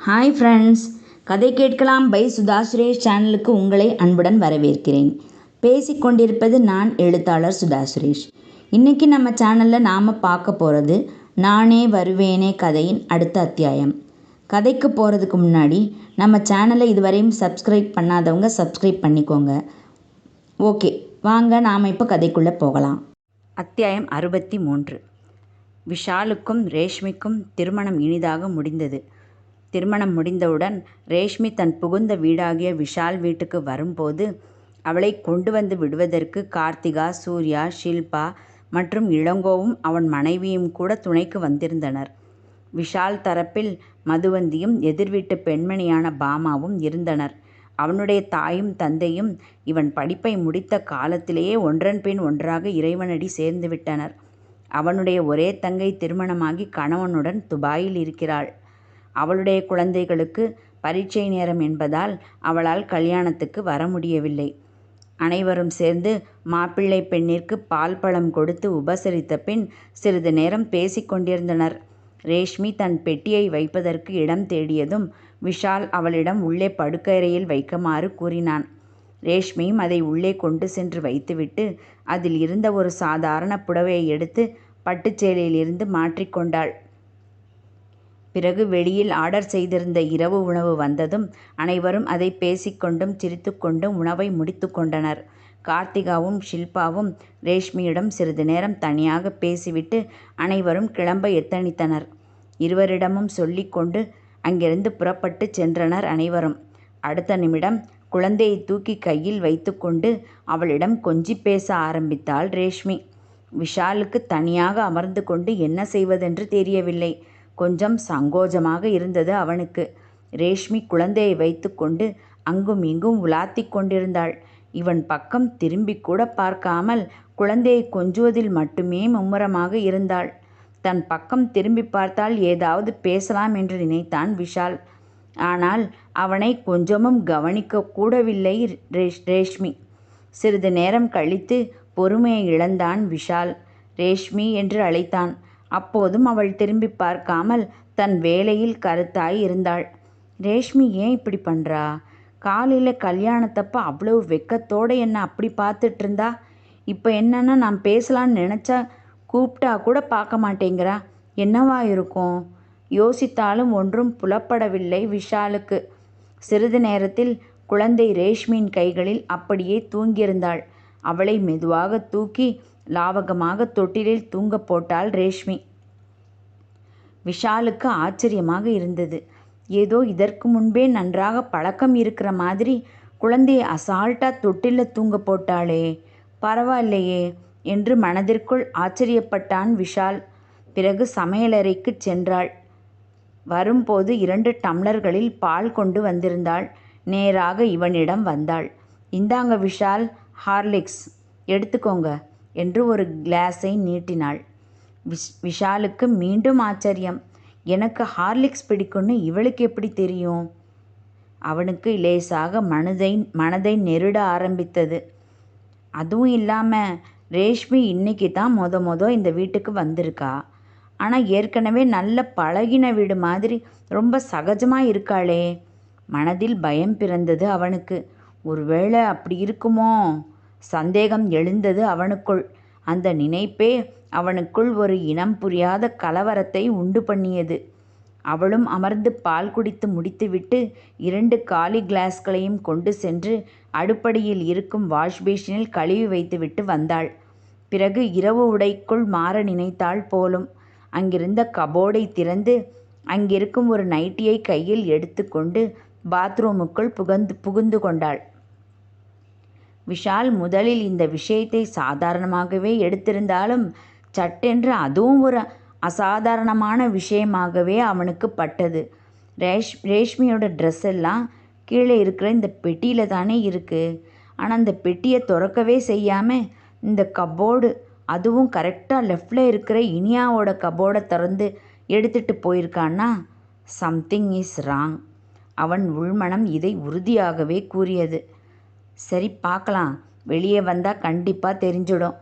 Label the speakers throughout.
Speaker 1: Hi friends கதை கேட்கலாம் by Sudha Suresh சேனலுக்கு உங்களை அன்புடன் வரவேற்கிறேன். பேசிக்கொண்டிருப்பது நான் எழுத்தாளர் சுதா சுரேஷ். இன்றைக்கி நம்ம சேனலில் நாம் பார்க்க போகிறது நானே வருவேனே கதையின் அடுத்த அத்தியாயம். கதைக்கு போகிறதுக்கு முன்னாடி நம்ம சேனலை இதுவரையும் சப்ஸ்கிரைப் பண்ணாதவங்க சப்ஸ்கிரைப் பண்ணிக்கோங்க. ஓகே வாங்க நாம் இப்போ கதைக்குள்ளே போகலாம். அத்தியாயம் அறுபத்தி மூன்று. விஷாலுக்கும் ரேஷ்மிக்கும் திருமணம் இனிதாக முடிந்தது. திருமணம் முடிந்தவுடன் ரேஷ்மி தன் புகுந்த வீடாகிய விஷால் வீட்டுக்கு வரும்போது அவளை கொண்டு வந்து விடுவதற்கு கார்த்திகா சூர்யா ஷில்பா மற்றும் இளங்கோவும் அவன் மனைவியும் கூட துணைக்கு வந்திருந்தனர். விஷால் தரப்பில் மதுவந்தியும் எதிர்வீட்டு பெண்மணியான பாமாவும் இருந்தனர். அவனுடைய தாயும் தந்தையும் இவன் படிப்பை முடித்த காலத்திலேயே ஒன்றன் பின் ஒன்றாக இறைவனடி சேர்ந்து விட்டனர். அவனுடைய ஒரே தங்கை திருமணமாகி கணவனுடன் துபாயில் இருக்கிறாள். அவளுடைய குழந்தைகளுக்கு பரீட்சை நேரம் என்பதால் அவளால் கல்யாணத்துக்கு வர முடியவில்லை. அனைவரும் சேர்ந்து மாப்பிள்ளை பெண்ணிற்கு பால் பழம் கொடுத்து உபசரித்த பின் சிறிது நேரம் பேசிக்கொண்டிருந்தனர் ரேஷ்மி தன் பெட்டியை வைப்பதற்கு இடம் தேடியதும் விஷால் அவளிடம் உள்ளே படுக்கறையில் வைக்குமாறு கூறினான். ரேஷ்மியும் அதை உள்ளே கொண்டு சென்று வைத்துவிட்டு அதில் இருந்த ஒரு சாதாரண புடவையை எடுத்து பட்டுச்சேலையிலிருந்து மாற்றிக்கொண்டாள் பிறகு வெளியில் ஆர்டர் செய்திருந்த இரவு உணவு வந்ததும் அனைவரும் அதை பேசிக்கொண்டும் சிரித்துக்கொண்டும் உணவை முடித்து கொண்டனர். கார்த்திகாவும் ஷில்பாவும் ரேஷ்மியிடம் சிறிது நேரம் தனியாக பேசிவிட்டு அனைவரும் கிளம்ப எத்தனித்தனர். இருவரிடமும் சொல்லிக்கொண்டு அங்கிருந்து புறப்பட்டு சென்றனர் அனைவரும். அடுத்த நிமிடம் குழந்தையை தூக்கி கையில் வைத்துக்கொண்டு அவளிடம் கொஞ்சி பேச ஆரம்பித்தாள் ரேஷ்மி. விஷாலுக்கு தனியாக அமர்ந்து கொண்டு என்ன செய்வதென்று தெரியவில்லை. கொஞ்சம் சங்கோஜமாக இருந்தது அவனுக்கு. ரேஷ்மி குழந்தையை வைத்துக்கொண்டு அங்கும் இங்கும் உலாத்தி கொண்டிருந்தாள். இவன் பக்கம் திரும்பி கூட பார்க்காமல் குழந்தையை கொஞ்சுவதில் மட்டுமே மும்முரமாக இருந்தாள். தன் பக்கம் திரும்பி பார்த்தால் ஏதாவது பேசலாம் என்று நினைத்தான் விஷால். ஆனால் அவனை கொஞ்சமும் கவனிக்க கூடவில்லை ரேஷ் ரேஷ்மி. சிறிது நேரம் கழித்து பொறுமையை இழந்தான் விஷால். ரேஷ்மி என்று அழைத்தான். அப்போதும் அவள் திரும்பி பார்க்காமல் தன் வேலையில் கருத்தாய் இருந்தாள். ரேஷ்மி ஏன் இப்படி பண்ணுறா காலையில் கல்யாணத்தப்ப அவ்வளவு வெக்கத்தோடு என்னை அப்படி பார்த்துட்டு இருந்தா இப்போ என்னன்னா நான் பேசலான்னு நினச்சா கூப்பிட்டா கூட பார்க்க மாட்டேங்கிறா. என்னவா இருக்கும்? யோசித்தாலும் ஒன்றும் புலப்படவில்லை விஷாலுக்கு. சிறிது நேரத்தில் குழந்தை ரேஷ்மியின் கைகளில் அப்படியே தூங்கியிருந்தாள். அவளை மெதுவாக தூக்கி லாவகமாக தொட்டிலில் தூங்க போட்டாள் ரேஷ்மி. விஷாலுக்கு ஆச்சரியமாக இருந்தது. ஏதோ இதற்கு முன்பே நன்றாக பழக்கம் இருக்கிற மாதிரி குழந்தையை அசால்ட்டாக தொட்டிலில் தூங்க போட்டாளே பரவாயில்லையே என்று மனதிற்குள் ஆச்சரியப்பட்டான் விஷால். பிறகு சமையலறைக்கு சென்றாள். வரும்போது இரண்டு டம்ளர்களில் பால் கொண்டு வந்திருந்தாள். நேராக இவனிடம் வந்தாள். இந்தாங்க விஷால் ஹார்லிக்ஸ். எடுத்துக்கோங்க. என்று ஒரு கிளாஸை நீட்டினாள். விஷ் விஷாலுக்கு மீண்டும் ஆச்சரியம். எனக்கு ஹார்லிக்ஸ் பிடிக்கும்னு இவளுக்கு எப்படி தெரியும்? அவனுக்கு லேசாக மனதை மனதை நெருட ஆரம்பித்தது. அதுவும் இல்லாமல் ரேஷ்மி இன்னைக்கு தான் மொத மொத இந்த வீட்டுக்கு வந்திருக்கா? ஆனால் ஏற்கனவே நல்ல பழகின வீடு மாதிரி ரொம்ப சகஜமாக இருக்காளே. மனதில் பயம் பிறந்தது அவனுக்கு. ஒருவேளை அப்படி இருக்குமோ? சந்தேகம் எழுந்தது அவனுக்குள். அந்த நினைப்பே அவனுக்குள் ஒரு இனம் புரியாத கலவரத்தை உண்டு பண்ணியது. அவளும் அமர்ந்து பால் குடித்து முடித்துவிட்டு இரண்டு காலி கிளாஸ்களையும் கொண்டு சென்று அடுப்படியில் இருக்கும் வாஷ்பேஷனில் கழுவி வைத்துவிட்டு வந்தாள். பிறகு இரவு உடைக்குள் மாற நினைத்தாள் போலும். அங்கிருந்த கபோர்டை திறந்து அங்கிருக்கும் ஒரு நைட்டியை கையில் எடுத்துக்கொண்டு பாத்ரூமுக்குள் புகந்து புகுந்து கொண்டாள். விஷால் முதலில் இந்த விஷயத்தை சாதாரணமாகவே எடுத்திருந்தாலும் சட்டென்று அதுவும் ஒரு அசாதாரணமான விஷயமாகவே அவனுக்கு பட்டது. ரேஷ் ரேஷ்மியோட ட்ரெஸ் எல்லாம் கீழே இருக்கிற இந்த பெட்டியில் தானே இருக்குது ஆனால் இந்த பெட்டியை திறக்கவே செய்யாமல் இந்த கப்போர்டு அதுவும் கரெக்டாக லெஃப்டில் இருக்கிற இனியாவோட கபோர்டை திறந்து எடுத்துகிட்டு போயிருக்கான்னா சம்திங் இஸ் ராங் அவன் உள்மனம் இதை உறுதியாகவே கூறியது. சரி பார்க்கலாம். வெளியே வந்தால் கண்டிப்பாக தெரிஞ்சிடும்.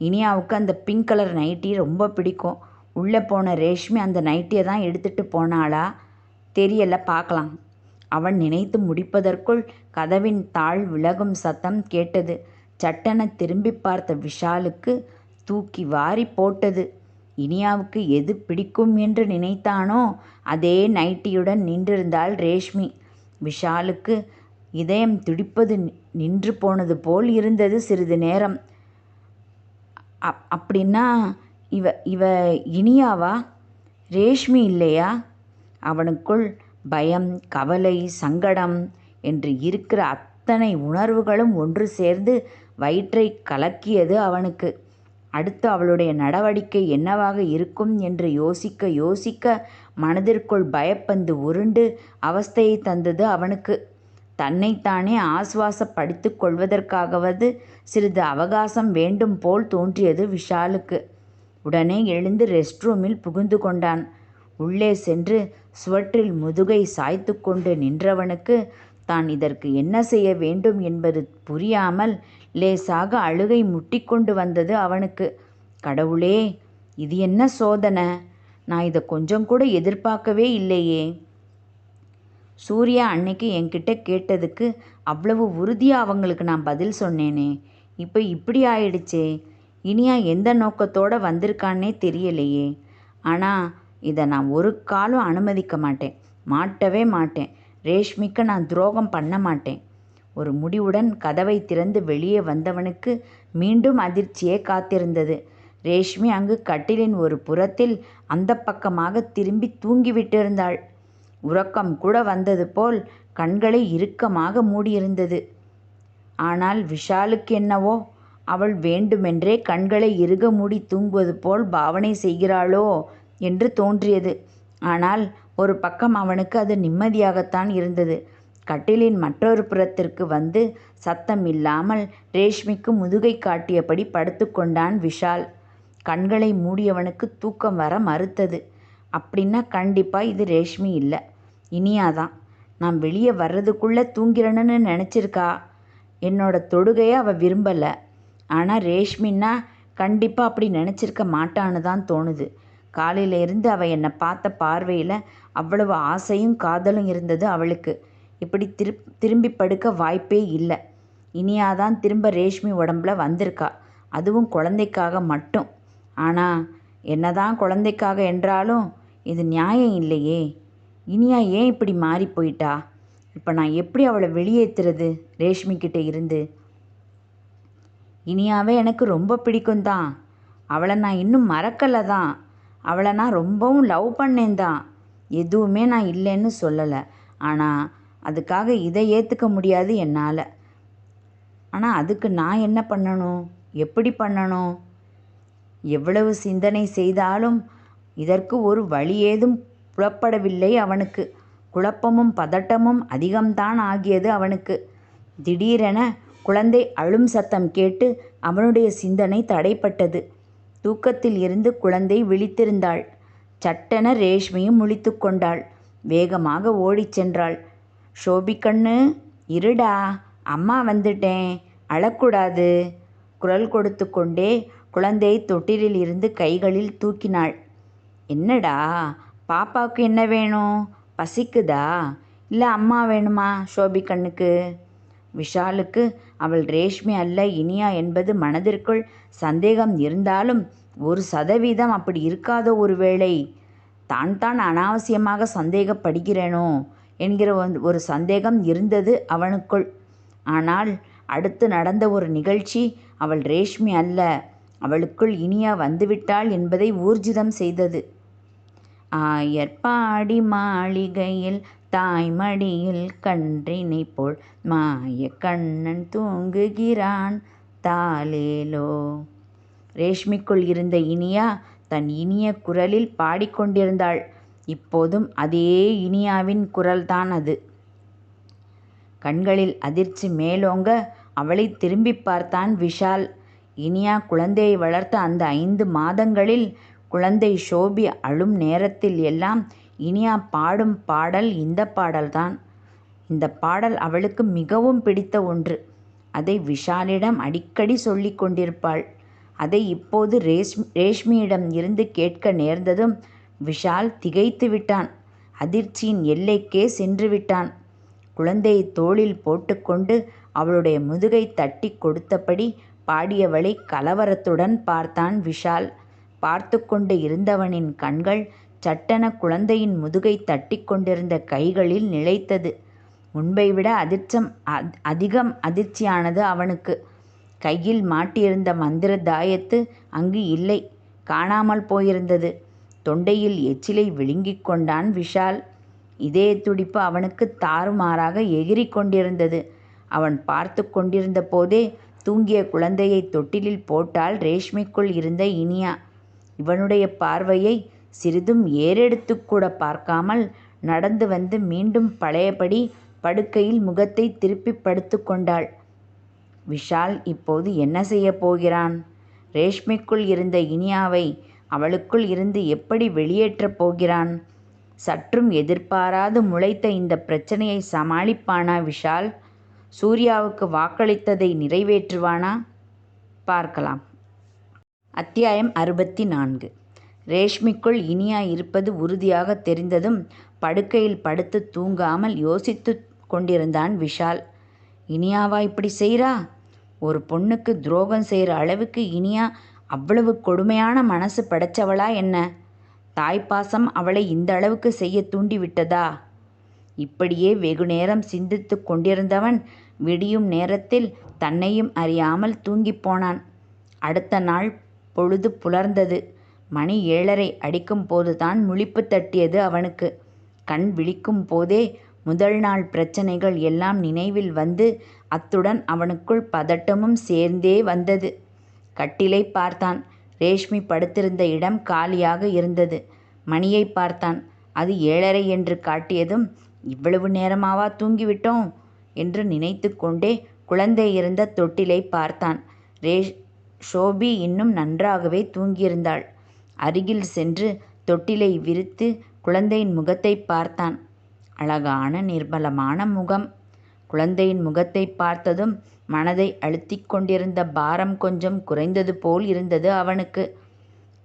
Speaker 1: இனியாவுக்கு அந்த பிங்க் கலர் நைட்டி ரொம்ப பிடிக்கும். உள்ளே போன ரேஷ்மி அந்த நைட்டியை தான் எடுத்துகிட்டு போனாளா? தெரியல பார்க்கலாம். அவன் நினைத்து முடிப்பதற்குள் கதவின் தாழ் விலகும் சத்தம் கேட்டது. சட்டென திரும்பி பார்த்த விஷாலுக்கு தூக்கி வாரி போட்டது. இனியாவுக்கு எது பிடிக்கும் என்று நினைத்தானோ அதே நைட்டியுடன் நின்றிருந்தாள் ரேஷ்மி. விஷாலுக்கு இதயம் துடிப்பது நின்று போனது போல் இருந்தது சிறிது நேரம். அப் அப்படின்னா இவ இவ இனியாவா? ரேஷ்மி இல்லையா? அவனுக்குள் பயம் கவலை சங்கடம் என்று இருக்கிற அத்தனை உணர்வுகளும் ஒன்று சேர்ந்து வயிற்றை கலக்கியது அவனுக்கு. அடுத்து அவளுடைய நடவடிக்கை என்னவாக இருக்கும் என்று யோசிக்க யோசிக்க மனதிற்குள் பயப்பந்து உருண்டு அவஸ்தையை தந்தது அவனுக்கு. தன்னைத்தானே ஆசுவாசப்படுத்தி கொள்வதற்காகவது சிறிது அவகாசம் வேண்டும் போல் தோன்றியது விஷாலுக்கு. உடனே எழுந்து ரெஸ்ட் ரூமில் புகுந்து கொண்டான். உள்ளே சென்று சுவற்றில் முதுகை சாய்த்து கொண்டு நின்றவனுக்கு தான் இதற்கு என்ன செய்ய வேண்டும் என்பது புரியாமல் லேசாக அழுகை முட்டிக்கொண்டு வந்தது அவனுக்கு. கடவுளே இது என்ன சோதனை? நான் இதை கொஞ்சம் கூட எதிர்பார்க்கவே இல்லையே. சூர்யா அன்னைக்கு என்கிட்ட கேட்டதுக்கு அவ்வளவு உறுதியாக அவங்களுக்கு நான் பதில் சொன்னேனே. இப்போ இப்படி ஆயிடுச்சே. இனியா எந்த நோக்கத்தோடு வந்திருக்கான்னே தெரியலையே. ஆனால் இதை நான் ஒரு காலம் அனுமதிக்க மாட்டேன். மாட்டவே மாட்டேன். ரேஷ்மிக்கு நான் துரோகம் பண்ண மாட்டேன். ஒரு முடிவுடன் கதவை திறந்து வெளியே வந்தவனுக்கு மீண்டும் அதிர்ச்சியே காத்திருந்தது. ரேஷ்மி அங்கு கட்டிலின் ஒரு புறத்தில் அந்த பக்கமாக திரும்பி தூங்கிவிட்டிருந்தாள். உறக்கம் கூட வந்தது போல் கண்களை இறுக்கமாக மூடியிருந்தது. ஆனால் விஷாலுக்கு என்னவோ அவள் வேண்டுமென்றே கண்களை இறுக மூடி தூங்குவது போல் பாவனை செய்கிறாளோ என்று தோன்றியது. ஆனால் ஒரு பக்கம் அவனுக்கு அது நிம்மதியாகத்தான் இருந்தது. கட்டிலின் மற்றொரு புறத்திற்கு வந்து சத்தம் இல்லாமல் ரேஷ்மிக்கு முதுகை காட்டியபடி படுத்துக்கொண்டான் விஷால். கண்களை மூடியவனுக்கு தூக்கம் வர மறுத்தது. அப்படின்னா கண்டிப்பாக இது ரேஷ்மி இல்லை. இனியாதான். நான் வெளியே வர்றதுக்குள்ளே தூங்கிறேன்னு நினச்சிருக்கா? என்னோட தொடுகையை அவள் விரும்பலை. ஆனால் ரேஷ்மின்னா கண்டிப்பாக அப்படி நினச்சிருக்க மாட்டான்னு தான் தோணுது. காலையில இருந்து அவள் என்னை பார்த்த பார்வையில் அவ்வளவு ஆசையும் காதலும் இருந்தது அவளுக்கு. இப்படி திரு திரும்பி படுக்க வாய்ப்பே இல்லை. இனியாதான் திரும்ப ரேஷ்மி உடம்புல வந்திருக்கா. அதுவும் குழந்தைக்காக மட்டும். ஆனால் என்னதான் குழந்தைக்காக என்றாலும் இது நியாயம் இல்லையே. இனியா ஏன் இப்படி மாறி போயிட்டா? இப்போ நான் எப்படி அவளை வெளியேற்றுறது ரேஷ்மிகிட்ட இருந்து. இனியாவே எனக்கு ரொம்ப பிடிக்கும் தான் அவளை நான் இன்னும் மறக்கலை தான் அவளை நான் ரொம்பவும் லவ் பண்ணேன் தான் எதுவுமே நான் இல்லைன்னு சொல்லலை. ஆனால் அதுக்காக இதை ஏற்றுக்க முடியாது என்னால். ஆனால் அதுக்கு நான் என்ன பண்ணணும்? எப்படி பண்ணணும்? எவ்வளவு சிந்தனை செய்தாலும் இதற்கு ஒரு வழி ஏதும் புலப்படவில்லை அவனுக்கு. குழப்பமும் பதட்டமும் அதிகம்தான் ஆகியது அவனுக்கு. திடீரென குழந்தை அழும் சத்தம் கேட்டு அவனுடைய சிந்தனை தடைப்பட்டது. தூக்கத்தில் இருந்து குழந்தை விழித்திருந்தாள். சட்டென ரேஷ்மியும் முழித்து கொண்டாள். வேகமாக ஓடிச் சென்றாள். ஷோபிக்கண்ணு இருடா. அம்மா வந்துட்டேன். அழக்கூடாது. குரல் கொடுத்து கொண்டே குழந்தை தொட்டிலில் இருந்து கைகளில் தூக்கினாள். என்னடா பாப்பாவுக்கு என்ன வேணும்? பசிக்குதா? இல்லை அம்மா வேணுமா ஷோபிக்கண்ணுக்கு விஷாலுக்கு அவள் ரேஷ்மி அல்ல இனியா என்பது மனதிற்குள் சந்தேகம் இருந்தாலும் ஒரு சதவீதம் அப்படி இருக்காத ஒரு வேளை. தான் தான் அனாவசியமாக சந்தேகப்படுகிறேனோ? என்கிற ஒரு சந்தேகம் இருந்தது அவனுக்குள். ஆனால் அடுத்து நடந்த ஒரு நிகழ்ச்சி அவள் ரேஷ்மி அல்ல. அவளுக்குள் இனியா வந்துவிட்டாள் என்பதை ஊர்ஜிதம் செய்தது. ஆயர்பாடி மாளிகையில் தாய்மடியில் கன்றினை போல் மாய கண்ணன் தூங்குகிறான். தாலேலோ ரேஷ்மிக்குள் இருந்த இனியா தன் இனிய குரலில் பாடிக்கொண்டிருந்தாள். இப்போதும் அதே இனியாவின் குரல்தான் அது. கண்களில் அதிர்ச்சி மேலோங்க அவளை திரும்பி பார்த்தான் விஷால். இனியா குழந்தையை வளர்த்த அந்த ஐந்து மாதங்களில் குழந்தை ஷோபி அழும் நேரத்தில் எல்லாம் இனியா பாடும் பாடல் இந்த பாடல்தான். இந்த பாடல் அவளுக்கு மிகவும் பிடித்த ஒன்று. அதை விஷாலிடம் அடிக்கடி சொல்லி கொண்டிருப்பாள். அதை இப்போது ரேஷ் ரேஷ்மியிடம் இருந்து கேட்க நேர்ந்ததும் விஷால் திகைத்து விட்டான். அதிர்ச்சியின் எல்லைக்கே சென்று விட்டான். குழந்தையை தோளில் போட்டுக்கொண்டு அவளுடைய முதுகை தட்டிக் கொடுத்தபடி பாடியவளை கலவரத்துடன் பார்த்தான் விஷால். பார்த்து கொண்டு இருந்தவனின் கண்கள் சட்டென குழந்தையின் முதுகை தட்டிக் கொண்டிருந்த கைகளில் நிலைத்தது. முன்பைவிட அதிர்ச்சம் அதிகம் அதிர்ச்சியானது அவனுக்கு. கையில் மாட்டியிருந்த மந்திர தாயத்து அங்கு இல்லை. காணாமல் போயிருந்தது. தொண்டையில் எச்சிலை விழுங்கிக் கொண்டான் விஷால். இதயத் துடிப்பு அவனுக்குத் தாறுமாறாக எகிறிக் கொண்டிருந்தது. அவன் பார்த்துக் கொண்டிருந்த போதே தூங்கிய குழந்தையை தொட்டிலில் போட்டால் ரேஷ்மிக்குள் இருந்த இனியா. இவனுடைய பார்வையை சிறிதும் ஏறெடுத்துக்கூட பார்க்காமல் நடந்து வந்து மீண்டும் பழையபடி படுக்கையில் முகத்தை திருப்பி படுத்து கொண்டாள். விஷால் இப்போது என்ன செய்யப் போகிறான்? ரேஷ்மிக்குள் இருந்த இனியாவை அவளுக்குள் இருந்து எப்படி வெளியேற்றப் போகிறான்? சற்றும் எதிர்பாராது முளைத்த இந்த பிரச்சனையை சமாளிப்பானா விஷால்? சூர்யாவுக்கு வாக்களித்ததை நிறைவேற்றுவானா? பார்க்கலாம். அத்தியாயம் அறுபத்தி நான்கு ரேஷ்மிக்குள் இனியா இருப்பது உறுதியாகத் தெரிந்ததும் படுக்கையில் படுத்துத் தூங்காமல் யோசித்து கொண்டிருந்தான் விஷால். இனியாவா இப்படி செய்கிறா ஒரு பொண்ணுக்கு துரோகம் செய்கிற அளவுக்கு இனியா அவ்வளவு கொடுமையான மனசு படைச்சவளா என்ன? தாய்ப்பாசம் அவளை இந்த அளவுக்கு செய்யத் தூண்டிவிட்டதா? இப்படியே வெகுநேரம் சிந்தித்துக் கொண்டிருந்தவன் விடியும் நேரத்தில் தன்னையும் அறியாமல் தூங்கிப் போனான். அடுத்த நாள் பொழுது புலர்ந்தது. மணி ஏழரை அடிக்கும் போதுதான் முழிப்பு தட்டியது அவனுக்கு. கண் விழிக்கும் போதே முதல் நாள் பிரச்சனைகள் எல்லாம் நினைவில் வந்து அத்துடன் அவனுக்குள் பதட்டமும் சேர்ந்தே வந்தது. கட்டிலைப் பார்த்தான். ரேஷ்மி படுத்திருந்த இடம் காலியாக இருந்தது. மணியைப் பார்த்தான். அது ஏழரை என்று காட்டியதும் இவ்வளவு நேரமாவா தூங்கிவிட்டோம்? என்று நினைத்து கொண்டே குழந்தை இருந்த தொட்டிலை பார்த்தான். ரே ஷோபி இன்னும் நன்றாகவே தூங்கியிருந்தாள். அருகில் சென்று தொட்டிலை விரித்து குழந்தையின் முகத்தை பார்த்தான். அழகான நிர்மலமான முகம். குழந்தையின் முகத்தை பார்த்ததும் மனதை அழுத்தி கொண்டிருந்த பாரம் கொஞ்சம் குறைந்தது போல் இருந்தது அவனுக்கு.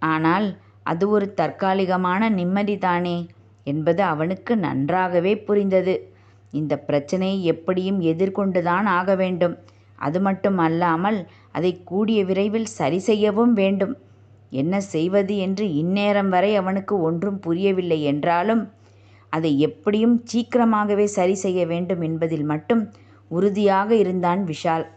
Speaker 1: ஆனால் அது ஒரு தற்காலிகமான நிம்மதிதானே என்பது அவனுக்கு நன்றாகவே புரிந்தது. இந்த பிரச்சனையை எப்படியும் எதிர்கொண்டுதான் ஆக வேண்டும். அது மட்டும் அல்லாமல் அதைக் கூடிய விரைவில் சரி செய்யவும் வேண்டும். என்ன செய்வது என்று இந்நேரம் வரை அவனுக்கு ஒன்றும் புரியவில்லை என்றாலும் அதை எப்படியும் சீக்கிரமாகவே சரி செய்ய வேண்டும் என்பதில் மட்டும் உறுதியாக இருந்தான் விஷால்.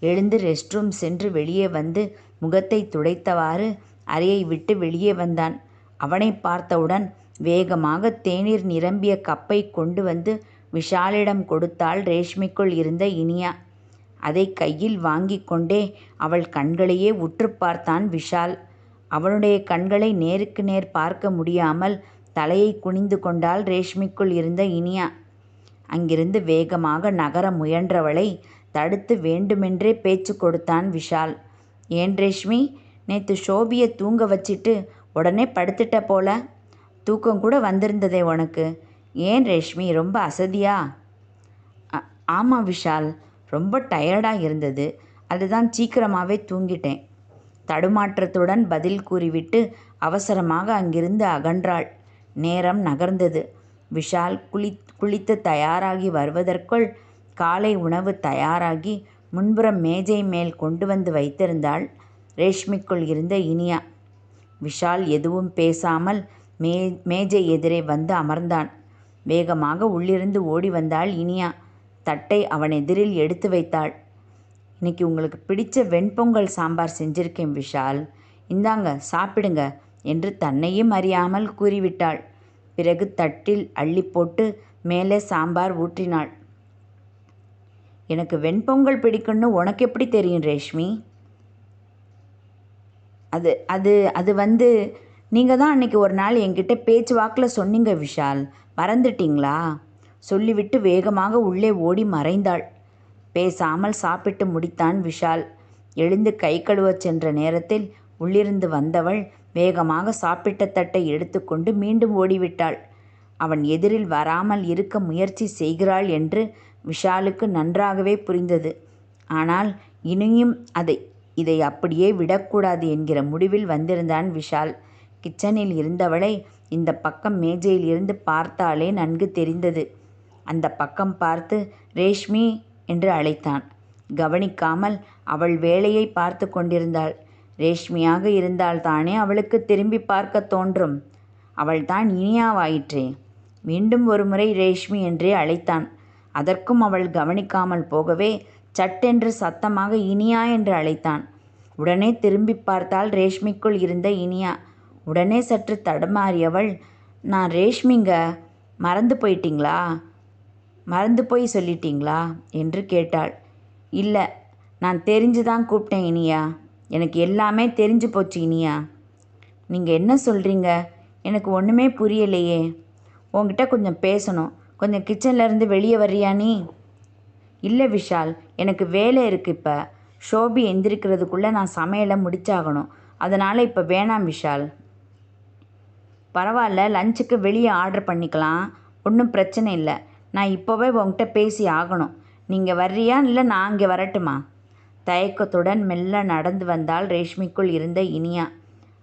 Speaker 1: எழுந்து ரெஸ்ட்ரூம் சென்று வெளியே வந்து முகத்தைத் துடைத்தவாறு அறையை விட்டு வெளியே வந்தான். அவனை பார்த்தவுடன் வேகமாக தேநீர் நிரம்பிய கப்பை கொண்டு வந்து விஷாலிடம் கொடுத்தாள் ரேஷ்மிக்குள் இருந்த இனியா. அதை கையில் வாங்கி கொண்டே அவள் கண்களையே உற்றுப் பார்த்தான் விஷால். அவனுடைய கண்களை நேருக்கு நேர் பார்க்க முடியாமல் தலையை குனிந்து கொண்டாள் ரேஷ்மிக்குள் இருந்த இனியா. அங்கிருந்து வேகமாக நகர முயன்றவளை தடுத்து வேண்டுமென்றே பேச்சு கொடுத்தான் விஷால். ஏன் ரேஷ்மி நேற்று ஷோபியை தூங்க வச்சிட்டு உடனே படுத்துட்ட போல. தூக்கம் கூட வந்திருந்ததே உனக்கு. ஏன் ரேஷ்மி ரொம்ப அசதியா? ஆமாம் விஷால் ரொம்ப டயர்டாக இருந்தது. அதுதான் சீக்கிரமாகவே தூங்கிட்டேன். தடுமாற்றத்துடன் பதில் கூறிவிட்டு அவசரமாக அங்கிருந்து அகன்றாள். நேரம் நகர்ந்தது. விஷால் குளித்து தயாராகி வருவதற்குள் காலை உணவு தயாராகி முன்புறம் மேஜை மேல் கொண்டு வந்து வைத்திருந்தாள் ரேஷ்மிக்குள் இருந்த இனியா. விஷால் எதுவும் பேசாமல் மே மேஜை எதிரே வந்து அமர்ந்தான். வேகமாக உள்ளிருந்து ஓடி வந்தாள் இனியா. தட்டை அவன் எதிரில் எடுத்து வைத்தாள். இன்னைக்கு உங்களுக்கு பிடிச்ச வெண்பொங்கல் சாம்பார் செஞ்சிருக்கேன் விஷால். இந்தாங்க சாப்பிடுங்க என்று தன்னையும் அறியாமல் கூறிவிட்டாள். பிறகு தட்டில் அள்ளி போட்டு மேலே சாம்பார் ஊற்றினாள். எனக்கு வெண்பொங்கல் பிடிக்கும்னு உனக்கெப்படி தெரியும் ரேஷ்மி? அது அது அது வந்து நீங்கள் தான் அன்றைக்கி ஒரு நாள் என்கிட்ட பேச்சு வாக்கில் சொன்னீங்க விஷால். மறந்துட்டீங்களா? சொல்லிவிட்டு வேகமாக உள்ளே ஓடி மறைந்தாள். பேசாமல் சாப்பிட்டு முடித்தான் விஷால். எழுந்து கை கழுவச் சென்ற நேரத்தில் உள்ளிருந்து வந்தவள் வேகமாக சாப்பிட்ட தட்டை எடுத்துக்கொண்டு மீண்டும் ஓடிவிட்டாள். அவன் எதிரில் வராமல் இருக்க முயற்சி செய்கிறாள் என்று விஷாலுக்கு நன்றாகவே புரிந்தது. ஆனால் இனியும் அதை இதை அப்படியே விடக்கூடாது என்கிற முடிவில் வந்திருந்தான் விஷால். கிச்சனில் இருந்தவளை இந்த பக்கம் மேஜையில் இருந்து பார்த்தாலே நன்கு தெரிந்தது. அந்த பக்கம் பார்த்து ரேஷ்மி என்று அழைத்தான். கவனிக்காமல் அவள் வேலையை பார்த்து கொண்டிருந்தாள். ரேஷ்மியாக இருந்தால் தானே அவளுக்கு திரும்பி பார்க்க தோன்றும். அவள்தான் இனியாவாயிற்றே. மீண்டும் ஒருமுறை ரேஷ்மி என்றே அழைத்தான். அதற்கும் அவள் கவனிக்காமல் போகவே சட்டென்று சத்தமாக இனியா என்று அழைத்தான். உடனே திரும்பி பார்த்தால் ரேஷ்மிக்குள் இருந்த இனியா. உடனே சற்று தடுமாறியவள் நான் ரேஷ்மிங்க மறந்து போயிட்டீங்களா? மறந்து போய் சொல்லிட்டீங்களா? என்று கேட்டாள். இல்லை நான் தெரிஞ்சு தான் கூப்பிட்டேன் இனியா. எனக்கு எல்லாமே தெரிஞ்சு போச்சு இனியா. நீங்கள் என்ன சொல்கிறீங்க எனக்கு ஒன்றுமே புரியலையே. உங்ககிட்ட கொஞ்சம் பேசணும். கொஞ்சம் கிச்சன்ல இருந்து வெளியே வர்றியா நீ? இல்லை விஷால் எனக்கு வேலை இருக்குது இப்போ. ஷோபி எந்திரிக்கிறதுக்குள்ளே நான் சமையலை முடிச்சாகணும். அதனால் இப்போ வேணாம் விஷால். பரவாயில்ல லஞ்சுக்கு வெளியே ஆர்டர் பண்ணிக்கலாம். ஒன்றும் பிரச்சனை இல்லை. நான் இப்போவே உங்ககிட்ட பேசி ஆகணும். நீங்கள் வர்றியா இல்லை நான் இங்கே வரட்டுமா? தயக்கத்துடன் மெல்ல நடந்து வந்தால் ரேஷ்மிக்குள் இருந்த இனியா.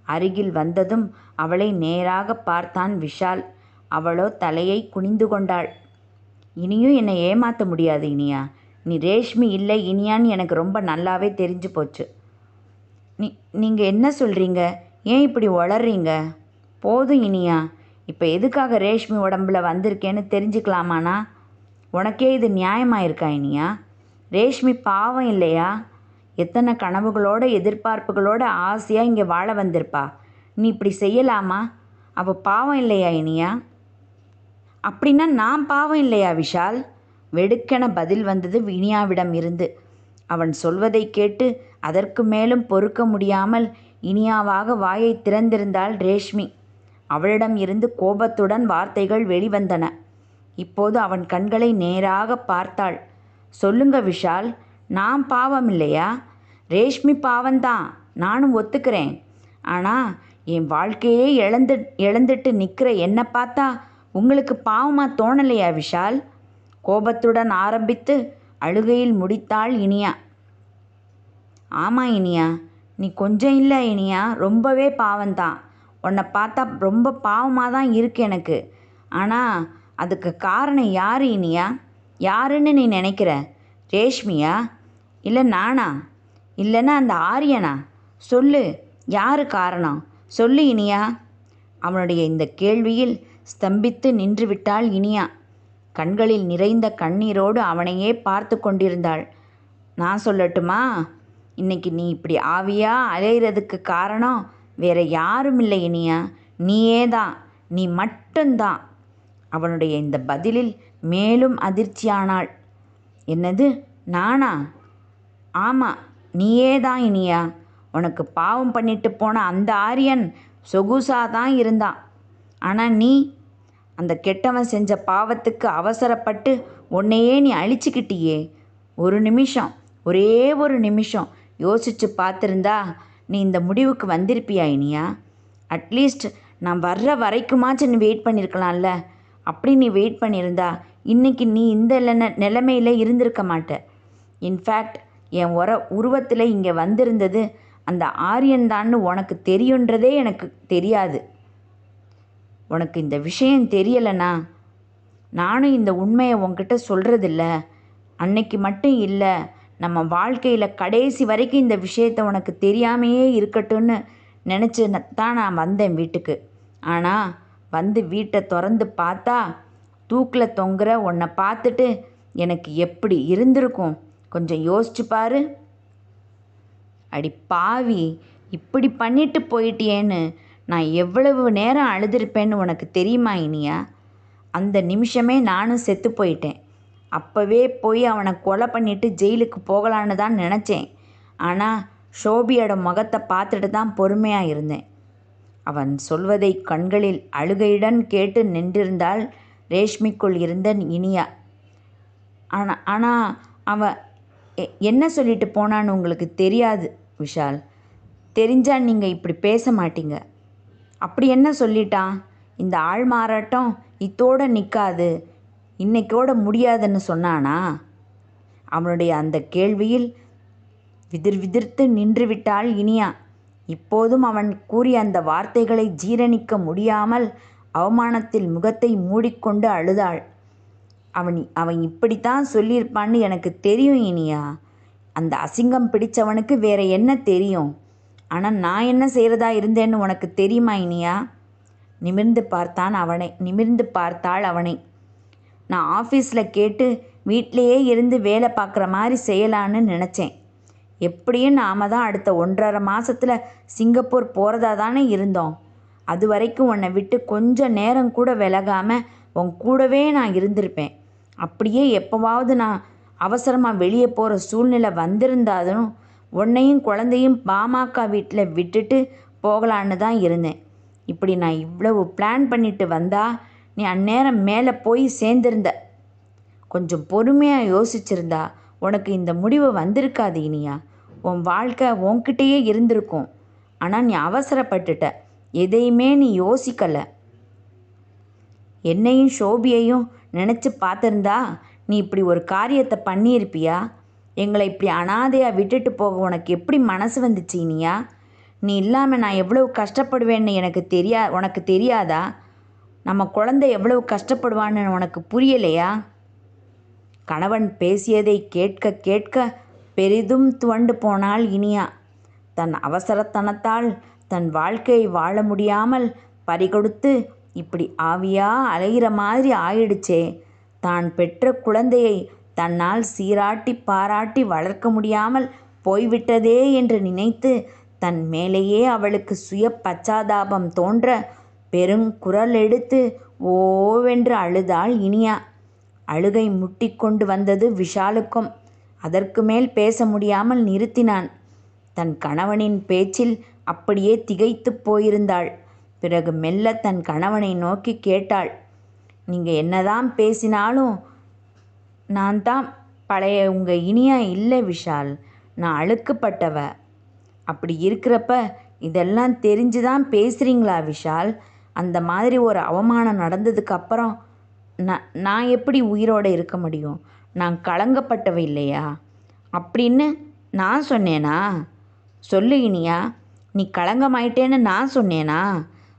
Speaker 1: அருகில் வந்ததும் அவளை நேராக பார்த்தான் விஷால். அவளோ தலையை குனிந்து கொண்டாள். இனியும் என்னை ஏமாற்ற முடியாது இனியா. நீ ரேஷ்மி இல்லை இனியான்னு எனக்கு ரொம்ப நல்லாவே தெரிஞ்சு போச்சு. நீ நீங்கள் என்ன சொல்கிறீங்க ஏன் இப்படி வளர்றீங்க போதும் இனியா. இப்போ எதுக்காக ரேஷ்மி உடம்புல வந்திருக்கேன்னு தெரிஞ்சுக்கலாமாண்ணா? உனக்கே இது நியாயமாக இருக்கா இனியா? ரேஷ்மி பாவம் இல்லையா? எத்தனை கனவுகளோட எதிர்பார்ப்புகளோட ஆசையாக இங்கே வாழ வந்திருப்பா? நீ இப்படி செய்யலாமா? அவள் பாவம் இல்லையா இனியா? அப்படின்னா நான் பாவம் இல்லையா விஷால்? வெடுக்கென பதில் வந்தது இனியாவிடம் இருந்து. அவன் சொல்வதை கேட்டு அதற்கு மேலும் பொறுக்க முடியாமல் இனியாவாக வாயை திறந்திருந்தாள் ரேஷ்மி. அவளிடம் இருந்து கோபத்துடன் வார்த்தைகள் வெளிவந்தன. இப்போது அவன் கண்களை நேராக பார்த்தாள். சொல்லுங்க விஷால் நான் பாவம் இல்லையா? ரேஷ்மி பாவம்தான் நானும் ஒத்துக்கிறேன். ஆனால் என் வாழ்க்கையே இழந்து இழந்துட்டு நிற்கிற என்னை பார்த்தா உங்களுக்கு பாவமாக தோணலையா விஷால்? கோபத்துடன் ஆரம்பித்து அழுகையில் முடித்தாள் இனியா. ஆமாம் இனியா நீ கொஞ்சம் இல்லை இனியா ரொம்பவே பாவம்தான். உன்னை பார்த்தா ரொம்ப பாவமாக தான் இருக்கு எனக்கு. ஆனால் அதுக்கு காரணம் யார் இனியா? யாருன்னு நீ நினைக்கிற? ரேஷ்மியா? இல்லை நானா? இல்லைன்னா அந்த ஆரியனா? சொல்லு யார் காரணம்? சொல்லு இனியா. அவனுடைய இந்த கேள்வியில் ஸ்தம்பித்து நின்றுவிட்டாள் இனியா. கண்களில் நிறைந்த கண்ணீரோடு அவனையே பார்த்து கொண்டிருந்தாள். நான் சொல்லட்டுமா? இன்னைக்கு நீ இப்படி ஆவியா அலையிறதுக்கு காரணம் வேற யாரும் இல்லை இனியா. நீயே தான் நீ மட்டும்தான் அவனுடைய இந்த பதிலில் மேலும் அதிர்ச்சியானாள். என்னது? நானா? ஆமாம் நீயே தான் இனியா. உனக்கு பாவம் பண்ணிட்டு போன அந்த ஆரியன் சொகுசா தான் இருந்தான். ஆனால் நீ அந்த கெட்டவன் செஞ்ச பாவத்துக்கு அவசரப்பட்டு உன்னையே நீ அழிச்சுக்கிட்டியே. ஒரு நிமிஷம் ஒரே ஒரு நிமிஷம் யோசிச்சு பார்த்துருந்தா நீ இந்த முடிவுக்கு வந்திருப்பியா இனியா? அட்லீஸ்ட் நான் வர்ற வரைக்குமாச்சும் நீ வெயிட் பண்ணியிருக்கலாம்ல அப்படி நீ வெயிட் பண்ணியிருந்தா இன்னைக்கு நீ இந்த நிலைமையில் இருந்திருக்க மாட்ட. இன்ஃபேக்ட் என் உர உருவத்தில் இங்கே வந்திருந்தது அந்த ஆரியன் தான்னு உனக்கு தெரியுன்றதே எனக்கு தெரியாது. உனக்கு இந்த விஷயம் தெரியலைனா? நானும் இந்த உண்மையை உன்கிட்ட சொல்கிறதில்ல அன்னைக்கு மட்டும் இல்லை நம்ம வாழ்க்கையில் கடைசி வரைக்கும் இந்த விஷயத்தை உனக்கு தெரியாமையே இருக்கட்டும்னு நினச்சி தான் நான் வந்தேன் வீட்டுக்கு. ஆனால் வந்து வீட்டை திறந்து பார்த்தா தூக்கில் தொங்குற உன்னை பார்த்துட்டு எனக்கு எப்படி இருந்திருக்கும்? கொஞ்சம் யோசிச்சு பாரு. அடி பாவி இப்படி பண்ணிட்டு போயிட்டியேன்னு நான் எவ்வளவு நேரம் அழுதுருப்பேன்னு உனக்கு தெரியுமா இனியா? அந்த நிமிஷமே நானும் செத்து போயிட்டேன். அப்போவே போய் அவனை கொலை பண்ணிட்டு ஜெயிலுக்கு போகலான்னு தான் நினச்சேன். ஆனால் ஷோபியோட முகத்தை பார்த்துட்டு தான் பொறுமையாக இருந்தேன். அவன் சொல்வதை கண்களில் அழுகையுடன் கேட்டு நின்றிருந்தால் ரேஷ்மிக்குள் இருந்த இனியா. ஆனால் ஆனால் அவன் எ- என்ன சொல்லிட்டு போனான்னு உங்களுக்கு தெரியாது விஷால். தெரிஞ்சால் நீங்கள் இப்படி பேச மாட்டீங்க. அப்படி என்ன சொல்லிட்டான்? இந்த ஆள் மாறாட்டம் இத்தோட நிற்காது இன்னைக்கோட முடியாதுன்னு சொன்னானா? அவனுடைய அந்த கேள்வியில் விதிர் விதிர்த்து நின்று விட்டாள் இனியா. இப்போதும் அவன் கூறிய அந்த வார்த்தைகளை ஜீரணிக்க முடியாமல் அவமானத்தில் முகத்தை மூடிக்கொண்டு அழுதாள். அவன் அவன் இப்படித்தான் சொல்லியிருப்பான்னு எனக்கு தெரியும் இனியா. அந்த அசிங்கம் பிடிச்சவனுக்கு வேற என்ன தெரியும்? ஆனால் நான் என்ன செய்கிறதா இருந்தேன்னு உனக்கு தெரியுமா இனியா? நிமிர்ந்து பார்த்தான் அவனை. நிமிர்ந்து பார்த்தாள் அவனை. நான் ஆஃபீஸில் கேட்டு வீட்டிலையே இருந்து வேலை பார்க்குற மாதிரி செய்யலான்னு நினச்சேன். எப்படியும் நாம தான் அடுத்த ஒன்றரை மாதத்தில் சிங்கப்பூர் போகிறதா தானே இருந்தோம். அது வரைக்கும் உன்னை விட்டு கொஞ்சம் நேரம் கூட விலகாமல் உன் கூடவே நான் இருந்திருப்பேன். அப்படியே எப்போவாவது நான் அவசரமாக வெளியே போகிற சூழ்நிலை வந்திருந்தாலும் உன்னையும் குழந்தையும் பாமக வீட்டில் விட்டுட்டு போகலான்னு தான் இருந்தேன். இப்படி நான் இவ்வளவு பிளான் பண்ணிட்டு வந்தா நீ அந்நேரம் மேலே போய் சேர்ந்திருந்த. கொஞ்சம் பொறுமையாக யோசிச்சிருந்தா உனக்கு இந்த முடிவு வந்திருக்காது இனியா. உன் வாழ்க்கை உன்கிட்டயே இருந்திருக்கும். ஆனால் நீ அவசரப்பட்டுட்ட. எதையுமே நீ யோசிக்கலை. என்னையும் ஷோபியையும் நினச்சி பார்த்துருந்தா நீ இப்படி ஒரு காரியத்தை பண்ணியிருப்பியா? எங்களை இப்படி அனாதையாக விட்டுட்டு போக உனக்கு எப்படி மனசு வந்துச்சு இனியா? நீ இல்லாமல் நான் எவ்வளவு கஷ்டப்படுவேன்னு எனக்கு தெரியா உனக்கு தெரியாதா? நம்ம குழந்தை எவ்வளவு கஷ்டப்படுவான்னு உனக்கு புரியலையா? கணவன் பேசியதை கேட்க கேட்க பெரிதும் துவண்டு போனாள் இனியா. தன் அவசரத்தனத்தால் தன் வாழ்க்கையை வாழ முடியாமல் பறிகொடுத்து இப்படி ஆவியாக அலைகிற மாதிரி ஆயிடுச்சே. தான் பெற்ற குழந்தையை தன்னால் சீராட்டி பாராட்டி வளர்க்க முடியாமல் போய்விட்டதே என்று நினைத்து தன் மேலேயே அவளுக்கு சுய பச்சாதாபம் தோன்ற பெருங்குரல் எடுத்து ஓவென்று அழுதாள் இனியா. அழுகை முட்டிக்கொண்டு வந்தது விஷாலுக்கும். அதற்கு மேல் பேச முடியாமல் நிறுத்தினான். தன் கணவனின் பேச்சில் அப்படியே திகைத்துப் போயிருந்தாள். பிறகு மெல்ல தன் கணவனை நோக்கி கேட்டாள். நீங்கள் என்னதான் பேசினாலும் நான் தான் பழைய உங்கள் இனியா இல்லை விஷால். நான் அழுக்குப்பட்டவ. அப்படி இருக்கிறப்ப இதெல்லாம் தெரிஞ்சு தான் பேசுகிறீங்களா விஷால்? அந்த மாதிரி ஒரு அவமானம் நடந்ததுக்கு அப்புறம் நான் நான் எப்படி உயிரோடு இருக்க முடியும்? நான் கலங்கப்பட்டவ இல்லையா? அப்படின்னு நான் சொன்னேனா? சொல்லு இனியா நீ கலங்கமாயிட்டேன்னு நான் சொன்னேனா?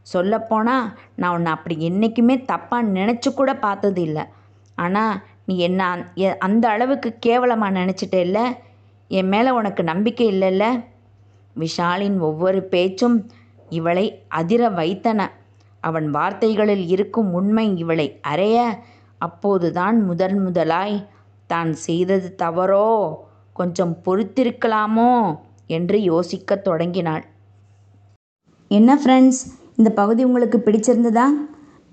Speaker 1: சொல்லப்போனால் நான் உன்னை அப்படி என்றைக்குமே தப்பாக நினச்சி கூட பார்த்தது இல்லை ஆனால் நீ என்ன எ- அந்த அளவுக்கு கேவலமாக நினச்சிட்டேல்ல என் மேலே உனக்கு நம்பிக்கை இல்லைல்ல? விஷாலின் ஒவ்வொரு பேச்சும் இவளை அதிர வைத்தன. அவன் வார்த்தைகளில் இருக்கும் உண்மை இவளை அறைய அப்போதுதான் முதன் முதலாய் தான் செய்தது தவறோ? கொஞ்சம் பொறுத்திருக்கலாமோ? என்று யோசிக்கத் தொடங்கினாள். என்ன ஃப்ரெண்ட்ஸ் இந்த பகுதி உங்களுக்கு பிடிச்சிருந்ததா?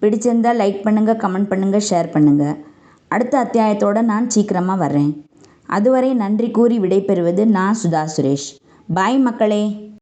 Speaker 1: பிடிச்சிருந்தா லைக் பண்ணுங்கள் கமெண்ட் பண்ணுங்கள் ஷேர் பண்ணுங்கள் அடுத்த அத்தியாயத்தோடு நான் சீக்கிரமாக வர்றேன். அதுவரை நன்றி கூறி விடைபெறுவது நான் சுதா சுரேஷ். பாய் மக்களே.